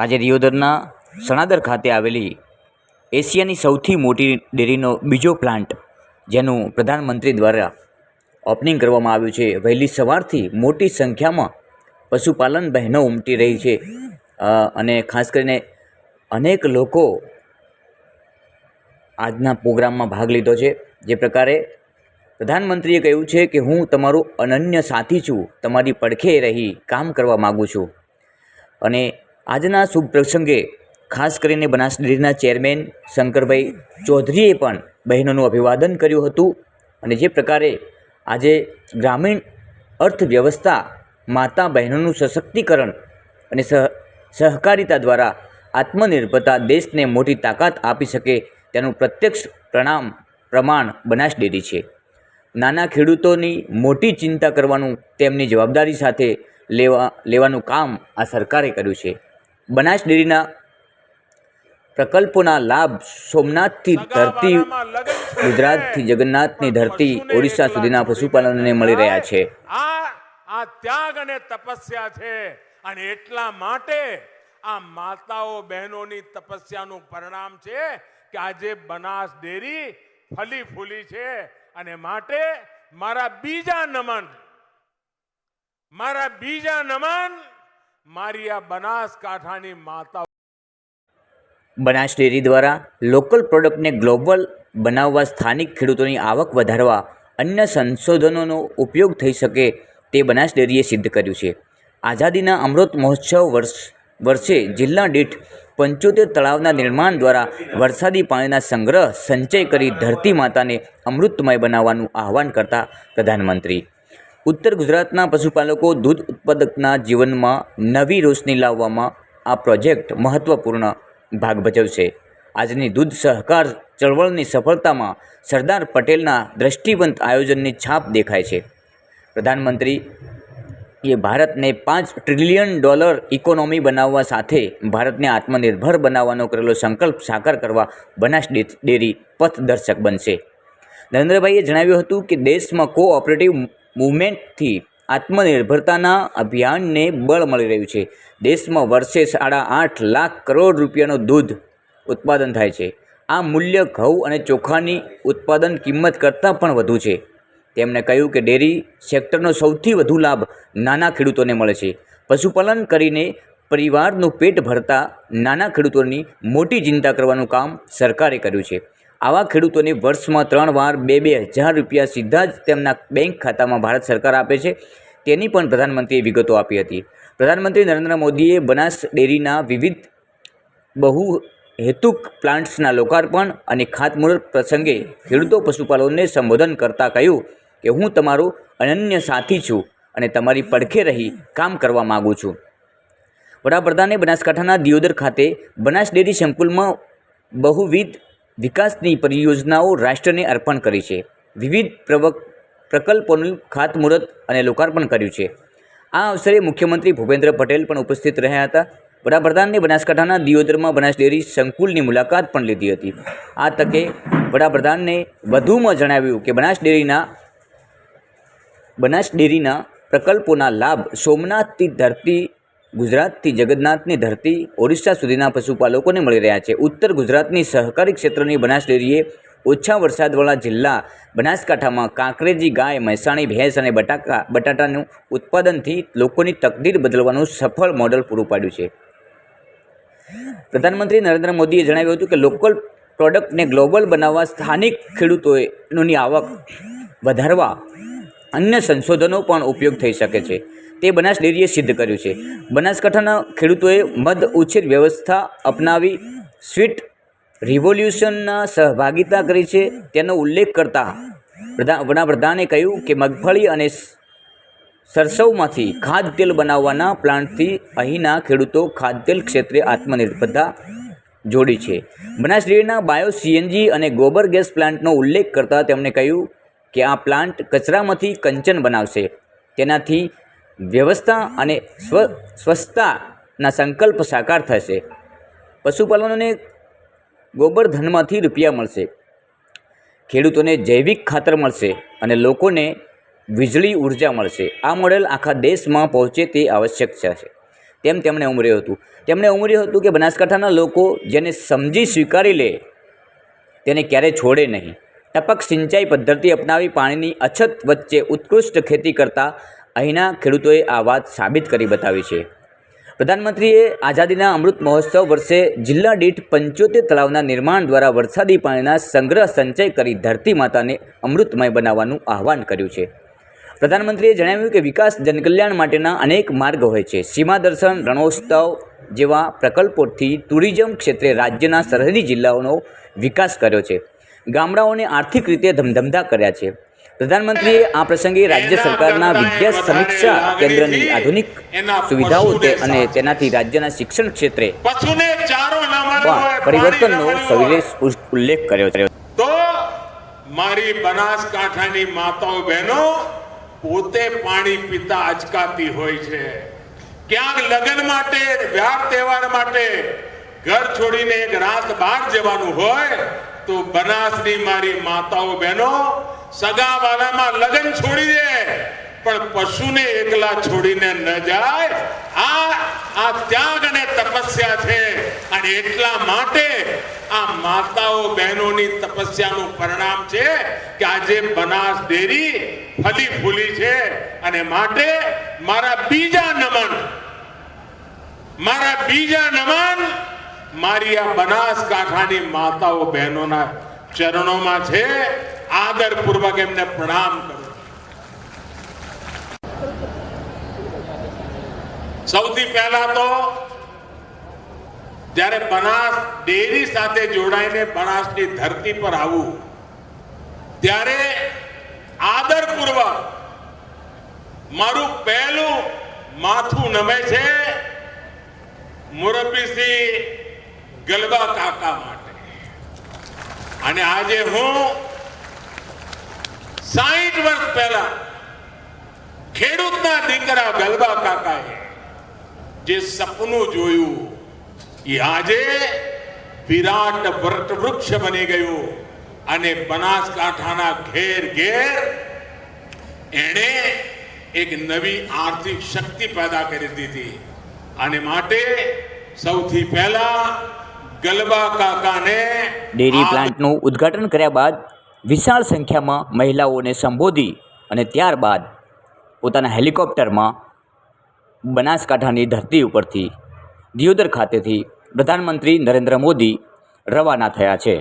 આજે દિયોદરના સણાદર ખાતે આવેલી એશિયાની સૌથી મોટી ડેરીનો બીજો પ્લાન્ટ જેનું પ્રધાનમંત્રી દ્વારા ઓપનિંગ કરવામાં આવ્યું છે. વહેલી સવારથી મોટી સંખ્યામાં પશુપાલન બહેનો ઉમટી રહી છે. અને ખાસ કરીને અનેક લોકો આજના પ્રોગ્રામમાં ભાગ લીધો છે. જે પ્રકારે પ્રધાનમંત્રીએ કહ્યું છે કે હું તમારું અનન્ય સાથી છું. તમારી પડખે રહી કામ કરવા માગું છું. અને આજના શુભ પ્રસંગે ખાસ કરીને બનાસ ડેરીના ચેરમેન શંકરભાઈ ચૌધરીએ પણ બહેનોનું અભિવાદન કર્યું હતું અને જે પ્રકારે આજે ગ્રામીણ અર્થવ્યવસ્થા માતા બહેનોનું સશક્તિકરણ અને સહ, સહકારિતા દ્વારા આત્મનિર્ભરતા દેશને મોટી તાકાત આપી શકે તેનું પ્રત્યક્ષ પ્રણામ પ્રમાણ બનાસ ડેરી છે. નાના ખેડૂતોની મોટી ચિંતા કરવાનું તેમની જવાબદારી સાથે લેવા, લેવાનું કામ આ સરકારે કર્યું છે. બનાસ ડેરીના પ્રકલ્પોના લાભ સોમનાથથી ધરતી ગુજરાતથી જગન્નાથની ધરતી ઓડિશા સુધીના પશુપાલનને મળી રહ્યા છે. આ ત્યાગ અને તપસ્યા છે. અને એટલા માટે આ માતાઓ બહેનોની તપસ્યાનું પરિણામ છે કે આજે બનાસ ડેરી ફલી ફૂલી છે. અને માટે મારા બીજા નમન, મારા બીજા નમન મારી આ બનાસકાંઠાની માતા બનાસ ડેરી દ્વારા લોકલ પ્રોડક્ટને ગ્લોબલ બનાવવા સ્થાનિક ખેડૂતોની આવક વધારવા અન્ય સંશોધનોનો ઉપયોગ થઈ શકે તે બનાસ ડેરીએ સિદ્ધ કર્યું છે. આઝાદીના અમૃત મહોત્સવ વર્ષ વર્ષે જિલ્લા દીઠ પંચોતેર તળાવના નિર્માણ દ્વારા વરસાદી પાણીના સંગ્રહ, સંચય કરી ધરતી માતાને અમૃતમય બનાવવાનું આહવાન કરતા પ્રધાનમંત્રી ઉત્તર ગુજરાતના પશુપાલકો દૂધ ઉત્પાદકના જીવનમાં નવી રોશની લાવવામાં આ પ્રોજેક્ટ મહત્ત્વપૂર્ણ ભાગ ભજવશે. આજની દૂધ સહકાર ચળવળની સફળતામાં સરદાર પટેલના દ્રષ્ટિવંત આયોજનની છાપ દેખાય છે. પ્રધાનમંત્રી એ ભારતને પાંચ ટ્રિલિયન ડોલર ઇકોનોમી બનાવવા સાથે ભારતને આત્મનિર્ભર બનાવવાનો કરેલો સંકલ્પ સાકાર કરવા બનાસ ડેરી પથદર્શક બનશે. નરેન્દ્રભાઈએ જણાવ્યું હતું કે દેશમાં કોઓપરેટિવ મુવમેન્ટથી આત્મનિર્ભરતાના અભિયાનને બળ મળી રહ્યું છે. દેશમાં વર્ષે સાડા આઠ લાખ કરોડ રૂપિયાનું દૂધ ઉત્પાદન થાય છે. આ મૂલ્ય ઘઉં અને ચોખાની ઉત્પાદન કિંમત કરતાં પણ વધુ છે. તેમણે કહ્યું કે ડેરી સેક્ટરનો સૌથી વધુ લાભ નાના ખેડૂતોને મળે છે. પશુપાલન કરીને પરિવારનું પેટ ભરતા નાના ખેડૂતોની મોટી ચિંતા કરવાનું કામ સરકારે કર્યું છે. આવા ખેડૂતોને વર્ષમાં ત્રણ વાર બે બે હજાર રૂપિયા સીધા જ તેમના બેંક ખાતામાં ભારત સરકાર આપે છે. તેની પણ પ્રધાનમંત્રીએ વિગતો આપી હતી. પ્રધાનમંત્રી નરેન્દ્ર મોદીએ બનાસ ડેરીના વિવિધ બહુ હેતુક પ્લાન્ટ્સના લોકાર્પણ અને ખાતમુહૂર્ત પ્રસંગે ખેડૂતો પશુપાલનને સંબોધન કરતાં કહ્યું કે, હું તમારો અનન્ય સાથી છું અને તમારી પડખે રહી કામ કરવા માગું છું. વડાપ્રધાને બનાસકાંઠાના દિયોદર ખાતે બનાસ ડેરી સંકુલમાં બહુવિધ વિકાસની પરિયોજનાઓ રાષ્ટ્રને અર્પણ કરી છે. વિવિધ પ્રવક, પ્રકલ્પોનું ખાતમુહૂર્ત અને લોકાર્પણ કર્યું છે. આ અવસરે મુખ્યમંત્રી ભૂપેન્દ્ર પટેલ પણ ઉપસ્થિત રહ્યા હતા. વડાપ્રધાનને બનાસકાંઠાના દિયોદરમાં બનાસ ડેરી સંકુલની મુલાકાત પણ લીધી હતી. આ તકે વડાપ્રધાનને વધુમાં જણાવ્યું કે બનાસ ડેરીના બનાસ ડેરીના પ્રકલ્પોના લાભ સોમનાથથી ધરતી ગુજરાતથી જગન્નાથની ધરતી ઓડિશા સુધીના પશુપાલકોને મળી રહ્યા છે. ઉત્તર ગુજરાતની સહકારી ક્ષેત્રની બનાસ ડેરીએ ઓછા વરસાદવાળા જિલ્લા બનાસકાંઠામાં કાંકરેજી ગાય, મહેસાણી ભેંસ અને બટાકા, બટાટાનું ઉત્પાદનથી લોકોની તકદીર બદલવાનું સફળ મોડલ પૂરું પાડ્યું છે. પ્રધાનમંત્રી નરેન્દ્ર મોદીએ જણાવ્યું હતું કે લોકલ પ્રોડક્ટને ગ્લોબલ બનાવવા સ્થાનિક ખેડૂતોની આવક વધારવા અન્ય સંશોધનો પણ ઉપયોગ થઈ શકે છે. તે બનાસ ડેરીએ સિદ્ધ કર્યું છે. બનાસકાંઠાના ખેડૂતોએ મધ ઉછેર વ્યવસ્થા અપનાવી સ્વીટ રિવોલ્યુશનના સહભાગિતા કરી છે. તેનો ઉલ્લેખ કરતા પ્રધા, વડાપ્રધાને કહ્યું કે મગફળી અને સરસવમાંથી ખાદ્યતેલ બનાવવાના પ્લાન્ટથી અહીંના ખેડૂતો ખાદ્યતેલ ક્ષેત્રે આત્મનિર્ભરતા જોડી છે. બનાસ ડેરીના બાયો સીએનજી અને ગોબર ગેસ પ્લાન્ટનો ઉલ્લેખ કરતાં તેમણે કહ્યું કે આ પ્લાન્ટ કચરામાંથી કંચન બનાવશે. તેનાથી વ્યવસ્થા અને સ્વ, સ્વચ્છતાના સંકલ્પ સાકાર થશે. પશુપાલનોને ગોબરધનમાંથી રૂપિયા મળશે. ખેડૂતોને જૈવિક ખાતર મળશે અને લોકોને વીજળી ઊર્જા મળશે. આ મોડેલ આખા દેશમાં પહોંચે તે આવશ્યક છે. તેમ તેમણે ઉમેર્યું હતું. તેમણે ઉમેર્યું હતું કે બનાસકાંઠાના લોકો જેને સમજી સ્વીકારી લે, તેને ક્યારેય છોડે નહીં. ટપક સિંચાઈ પદ્ધતિ અપનાવી પાણીની અછત વચ્ચે ઉત્કૃષ્ટ ખેતી કરતા અહીંના ખેડૂતોએ આ વાત સાબિત કરી બતાવી છે. પ્રધાનમંત્રીએ આઝાદીના અમૃત મહોત્સવ વર્ષે જિલ્લા દીઠ પંચોતેર તળાવના નિર્માણ દ્વારા વરસાદી પાણીના સંગ્રહ સંચય કરી ધરતી માતાને અમૃતમય બનાવવાનું આહવાન કર્યું છે. પ્રધાનમંત્રીએ જણાવ્યું કે વિકાસ જનકલ્યાણ માટેના અનેક માર્ગ હોય છે. સીમા દર્શન, રણોત્સવ જેવા પ્રકલ્પોથી ટુરિઝમ ક્ષેત્રે રાજ્યના સરહદી જિલ્લાઓનો વિકાસ કર્યો છે. ગામડાઓને આર્થિક રીતે ધમધમતા કર્યા છે. પ્રધાનમંત્રીએ આ પ્રસંગે રાજ્ય સરકારના વિદ્યા સમીક્ષા કેન્દ્રની આધુનિક સુવિધાઓ અને તેનાથી રાજ્યના શિક્ષણ ક્ષેત્રે પણ પરિવર્તનનો સવિશેષ ઉલ્લેખ કર્યો છે. તો મારી બનાસકાંઠાની માતાઓ બહેનો પોતે પાણી પીતા અચકાતી હોય છે. ક્યાંક લગ્ન માટે વ્યાહ તહેવાર માટે ઘર છોડીને એક રાત બહાર જવાનું હોય તો બનાસની મારી માતાઓ બહેનો સગા વાલામાં લગ્ન છોડી દે. પણ પશુને એકલા છોડીને ન જાય. આ આ ત્યાગ અને તપસ્યા છે. અને એટલા માટે આ માતાઓ બહેનોની તપસ્યાનું પરિણામ છે કે આજે બનાસ ડેરી ફલી ફૂલી છે. અને માટે મારા બીજા નમન, મારા બીજા નમન મારી આ બનાસકાંઠાની માતાઓ બહેનોના ચરણોમાં છે. આદરપૂર્વક એમને પ્રણામ કરું. સૌથી પહેલા તો જ્યારે બનાસ ડેરી સાથે જોડાઈને બનાસની ધરતી પર આવું, ત્યારે આદરપૂર્વક મારું પહેલું માથું નમે છે મુરબ્બી ગલબા કાકા માટે. અને આજે હું સાહીઠ વર્ષ પહેલા ખેડૂતના દીકરા ગલબા કાકાએ જે સપનું જોયું એ આજે વિરાટ વટ વૃક્ષ બની ગયું અને બનાસકાંઠાના ઘેર ઘેર એણે એક નવી આર્થિક શક્તિ પેદા કરી દીધી. અને માટે સૌથી પહેલા ગલબા કાકાને ડેરી પ્લાન્ટનું ઉદ્ઘાટન કર્યા બાદ વિશાળ સંખ્યામાં મહિલાઓને સંબોધી અને ત્યારબાદ પોતાના હેલિકોપ્ટરમાં બનાસકાંઠાની ધરતી ઉપરથી દિયોદર ખાતેથી પ્રધાનમંત્રી નરેન્દ્ર મોદી રવાના થયા છે.